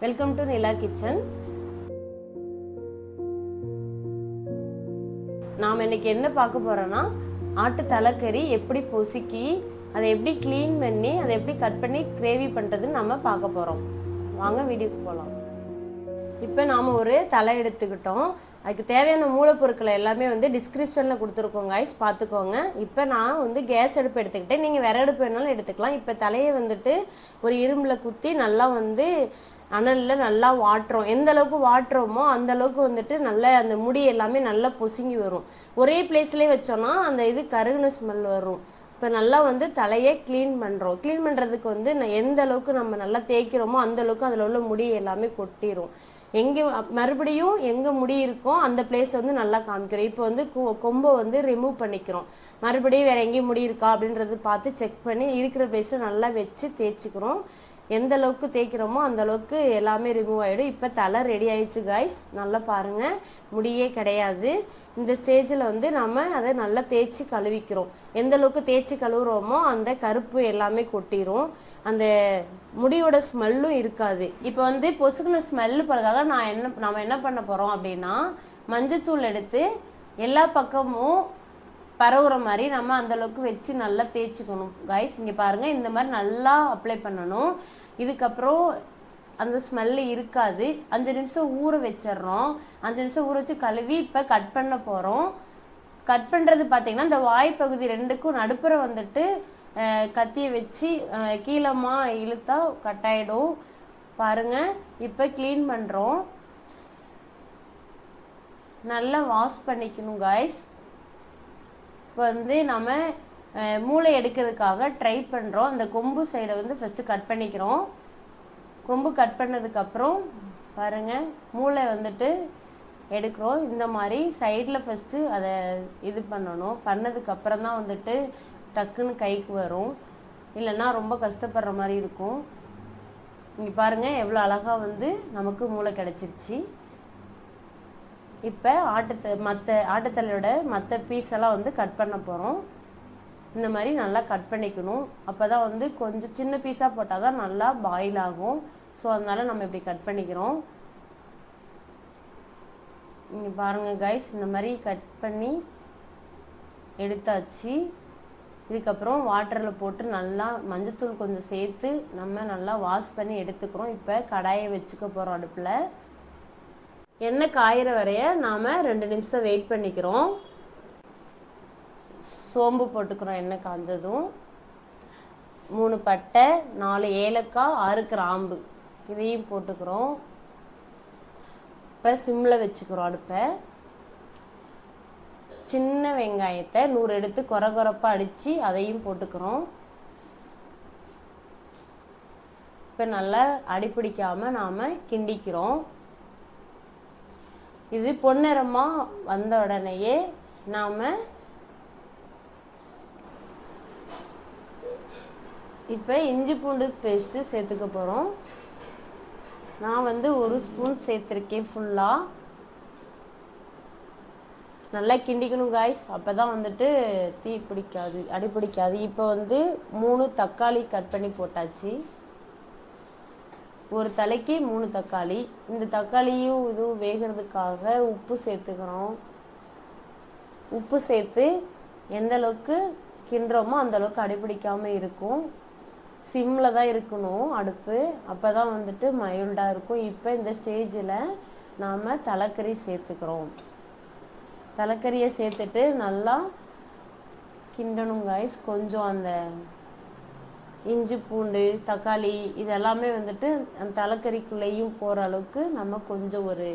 Welcome to Nila kitchen நாம் இன்னைக்கு என்ன பார்க்க போகிறோன்னா ஆட்டு தலைக்கறி எப்படி பொசுக்கி அதை எப்படி க்ளீன் பண்ணி அதை எப்படி கட் பண்ணி கிரேவி பண்ணுறதுன்னு நம்ம பார்க்க போகிறோம் வாங்க வீடியோக்கு போகலாம் இப்போ நாம் ஒரு தலை எடுத்துக்கிட்டோம். அதுக்கு தேவையான மூலப்பொருட்களை எல்லாமே வந்து டிஸ்கிரிப்ஷனில் கொடுத்துருக்கோம் ஐஸ் பார்த்துக்கோங்க. இப்போ நான் வந்து கேஸ் அடுப்பு எடுத்துக்கிட்டேன். நீங்கள் விற அடுப்பு வேணாலும் எடுத்துக்கலாம். இப்போ தலையை வந்துட்டு ஒரு இரும்பில் குத்தி நல்லா வந்து அனலில் நல்லா வாட்டுறோம். எந்த அளவுக்கு வாட்டுறோமோ அந்த அளவுக்கு வந்துட்டு நல்ல அந்த முடி எல்லாமே நல்லா பொசுங்கி வரும். ஒரே பிளேஸ்லேயே வச்சோன்னா அந்த இது கருகுன ஸ்மெல் வரும். இப்போ நல்லா வந்து தலையை க்ளீன் பண்ணுறோம் க்ளீன் பண்ணுறதுக்கு வந்து எந்த அளவுக்கு நம்ம நல்லா தேய்க்கிறோமோ அந்த அளவுக்கு அதில் உள்ள முடி எல்லாமே கொட்டிடும் எங்கே மறுபடியும் எங்கே முடி இருக்கோ அந்த பிளேஸ் வந்து நல்லா காமிக்கிறோம். இப்போ வந்து கொம்பை வந்து ரிமூவ் பண்ணிக்கிறோம். மறுபடியும் வேறு எங்கேயும் முடி இருக்கா அப்படின்றது பார்த்து செக் பண்ணி இருக்கிற பிளேஸில் நல்லா வச்சு தேய்ச்சிக்கிறோம். எந்த அளவுக்கு தேய்க்கிறோமோ அந்த அளவுக்கு எல்லாமே ரிமூவ் ஆகிடும் இப்போ தலை ரெடி ஆயிடுச்சு காய்ஸ் நல்லா பாருங்கள் முடியே கிடையாது. இந்த ஸ்டேஜில் வந்து நம்ம அதை நல்லா தேய்ச்சி கழுவிக்கிறோம். எந்த அளவுக்கு தேய்ச்சி கழுவுறோமோ அந்த கருப்பு எல்லாமே கொட்டிடும் அந்த முடியோட ஸ்மெல்லும் இருக்காது. இப்போ வந்து பொசுக்குன ஸ்மெல்லு பழகாக நான் என்ன நம்ம என்ன பண்ண போகிறோம் அப்படின்னா மஞ்சத்தூள் எடுத்து எல்லா பக்கமும் பரவுற மாதிரி நம்ம அந்தளவுக்கு வச்சு நல்லா தேய்ச்சிக்கணும். காய்ஸ் இங்கே பாருங்கள் இந்த மாதிரி நல்லா அப்ளை பண்ணணும். இதுக்கப்புறம் அந்த ஸ்மெல்லு இருக்காது. அஞ்சு நிமிஷம் ஊற வச்சிடுறோம். அஞ்சு நிமிஷம் ஊற வச்சு கழுவி இப்போ கட் பண்ண போகிறோம் கட் பண்ணுறது பார்த்தீங்கன்னா இந்த வாய்ப்பகுதி ரெண்டுக்கும் நடுப்புற வந்துட்டு கத்தியை வச்சு கீழமாக இழுத்தா கட் ஆகிடும் பாருங்கள் இப்போ க்ளீன் பண்ணுறோம் நல்லா வாஷ் பண்ணிக்கணும் காய்ஸ் வந்து நம்ம மூளை எடுக்கிறதுக்காக ட்ரை பண்ணுறோம் அந்த கொம்பு சைடை வந்து ஃபஸ்ட்டு கட் பண்ணிக்கிறோம். கொம்பு கட் பண்ணதுக்கப்புறம் பாருங்கள் மூளை வந்துட்டு எடுக்கிறோம். இந்த மாதிரி சைடில் ஃபஸ்ட்டு அதை இது பண்ணணும். பண்ணதுக்கப்புறம் தான் வந்துட்டு டக்குன்னு கைக்கு வரும். இல்லைன்னா ரொம்ப கஷ்டப்படுற மாதிரி இருக்கும். இங்கே பாருங்கள் எவ்வளோ அழகாக வந்து நமக்கு மூளை கிடச்சிருச்சு. இப்போ ஆட்டுத்த மற்ற ஆட்டுத்தலையோட மற்ற பீஸ் எல்லாம் வந்து கட் பண்ண போகிறோம் இந்த மாதிரி நல்லா கட் பண்ணிக்கணும். அப்போ தான் வந்து கொஞ்சம் சின்ன பீஸாக போட்டால் தான் நல்லா பாயில் ஆகும். ஸோ அதனால் நம்ம இப்படி கட் பண்ணிக்கிறோம். இங்கே பாருங்கள் கைஸ் இந்த மாதிரி கட் பண்ணி எடுத்தாச்சு. இதுக்கப்புறம் வாட்டரில் போட்டு நல்லா மஞ்சத்தூள் கொஞ்சம் சேர்த்து நம்ம நல்லா வாஷ் பண்ணி எடுத்துக்கிறோம். இப்போ கடாயை வச்சுக்க போகிறோம் அடுப்பில். எண்ணெய் காயிற வரைய நாம் ரெண்டு நிமிஷம் வெயிட் பண்ணிக்கிறோம். சோம்பு போட்டுக்கிறோம் எண்ணெய் காஞ்சதும். மூணு பட்டை நாலு ஏலக்காய் ஆறு கிராம்பு. இதையும் போட்டுக்கிறோம். இப்போ சிம்மில் வச்சுக்கிறோம் அடுப்பை. சின்ன வெங்காயத்தை நூறு எடுத்து கொர கொரப்பாக அடித்து அதையும் போட்டுக்கிறோம். இப்போ நல்லா அடிப்பிடிக்காமல் நாம் கிண்டிக்கிறோம். இது பொன்னிறமாக வந்த உடனேயே நாம் இப்போ இஞ்சி பூண்டு பேஸ்ட்டு சேர்த்துக்க போகிறோம் நான் வந்து ஒரு ஸ்பூன் சேர்த்துருக்கேன் ஃபுல்லாக நல்லா கிண்டிக்கணும் காய்ஸ் அப்போ தான் வந்துட்டு தீ பிடிக்காது அடி பிடிக்காது. இப்போ வந்து மூணு தக்காளி கட் பண்ணி போட்டாச்சு. ஒரு தலைக்கு மூணு தக்காளி. இந்த தக்காளியும் இதுவும் வேகிறதுக்காக உப்பு சேர்த்துக்கிறோம் உப்பு சேர்த்து எந்த அளவுக்கு கிண்டுறோமோ அந்த அளவுக்கு இருக்கும். சிம்மில் தான் இருக்கணும் அடுப்பு. அப்போ தான் வந்துட்டு மைல்டாக இருக்கும். இப்போ இந்த ஸ்டேஜில் நாம் தலைக்கறி சேர்த்துக்கிறோம். தலைக்கறியை சேர்த்துட்டு நல்லா கிண்டணும் காய்ஸ் கொஞ்சம் அந்த இஞ்சி பூண்டு தக்காளி இது எல்லாமே வந்துட்டு அந்த தலைக்கறிக்குள்ளேயும் போகிற அளவுக்கு நம்ம கொஞ்சம் ஒரு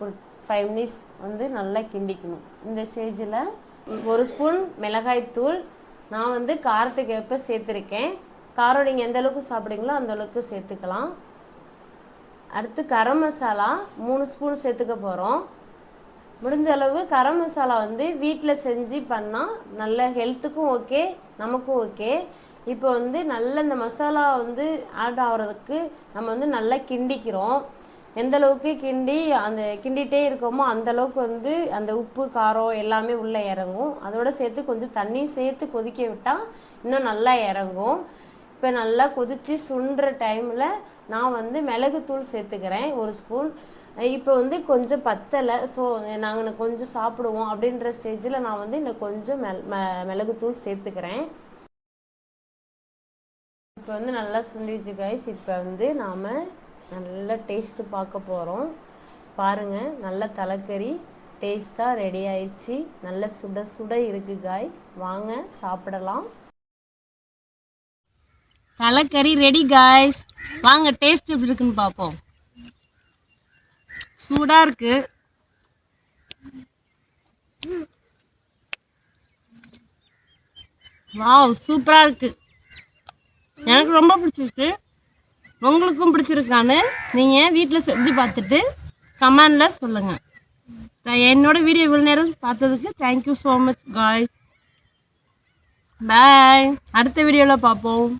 ஒரு ஃபைவ் மினிட்ஸ் வந்து நல்லா கிண்டிக்கணும். இந்த ஸ்டேஜில் ஒரு ஸ்பூன் மிளகாய்த்தூள் நான் வந்து காரத்துக்கு எப்போ சேர்த்துருக்கேன். காரம் நீங்கள் எந்த அளவுக்கு சாப்பிட்றீங்களோ அந்த அளவுக்கு சேர்த்துக்கலாம். அடுத்து கரம் மசாலா மூணு ஸ்பூன் சேர்த்துக்க போகிறோம் முடிஞ்ச அளவு கரம் மசாலா வந்து வீட்டில் செஞ்சு பண்ணால் நல்ல ஹெல்த்துக்கும் ஓகே நமக்கும் ஓகே. இப்போ வந்து நல்ல இந்த மசாலா வந்து ஆட் ஆகிறதுக்கு நம்ம வந்து நல்லா கிண்டிக்கிறோம். எந்த அளவுக்கு கிண்டி அந்த கிண்டிகிட்டே இருக்கோமோ அந்த அளவுக்கு வந்து அந்த உப்பு காரம் எல்லாமே உள்ளே இறங்கும். அதோட சேர்த்து கொஞ்சம் தண்ணி சேர்த்து கொதிக்க விட்டால் இன்னும் நல்லா இறங்கும். இப்போ நல்லா கொதித்து சுண்டுற டைமில் நான் வந்து மிளகுத்தூள் சேர்த்துக்கிறேன். ஒரு ஸ்பூன் இப்போ வந்து கொஞ்சம் பத்தலை. ஸோ நாங்கள் கொஞ்சம் சாப்பிடுவோம் அப்படின்ற ஸ்டேஜில் நான் வந்து இன்னும் கொஞ்சம் மெல் மிளகுத்தூள் சேர்த்துக்கிறேன். இப்போ வந்து நல்லா சுண்டிச்சு கைஸ் இப்போ வந்து நாம் நல்லா டேஸ்ட்டு பார்க்க போகிறோம் பாருங்கள் நல்ல தலைக்கறி டேஸ்ட்டாக ரெடி ஆயிடுச்சு. நல்ல சுட சுட இருக்குது காய்ஸ் வாங்க சாப்பிடலாம். தலைக்கறி ரெடி காய்ஸ் வாங்க டேஸ்ட் எப்படி இருக்குன்னு பார்ப்போம். சூடாக இருக்கு. வாவ் சூப்பராக இருக்கு. எனக்கு ரொம்ப பிடிச்சிருக்கு. உங்களுக்கும் பிடிச்சிருக்கான்னு நீங்கள் வீட்டில் செஞ்சு பார்த்துட்டு கமெண்டில் சொல்லுங்கள் என்னோட வீடியோ இவ்வளோ நேரம் பார்த்ததுக்கு தேங்க்யூ ஸோ மச் காய் பாய் அடுத்த வீடியோவில் பார்ப்போம்.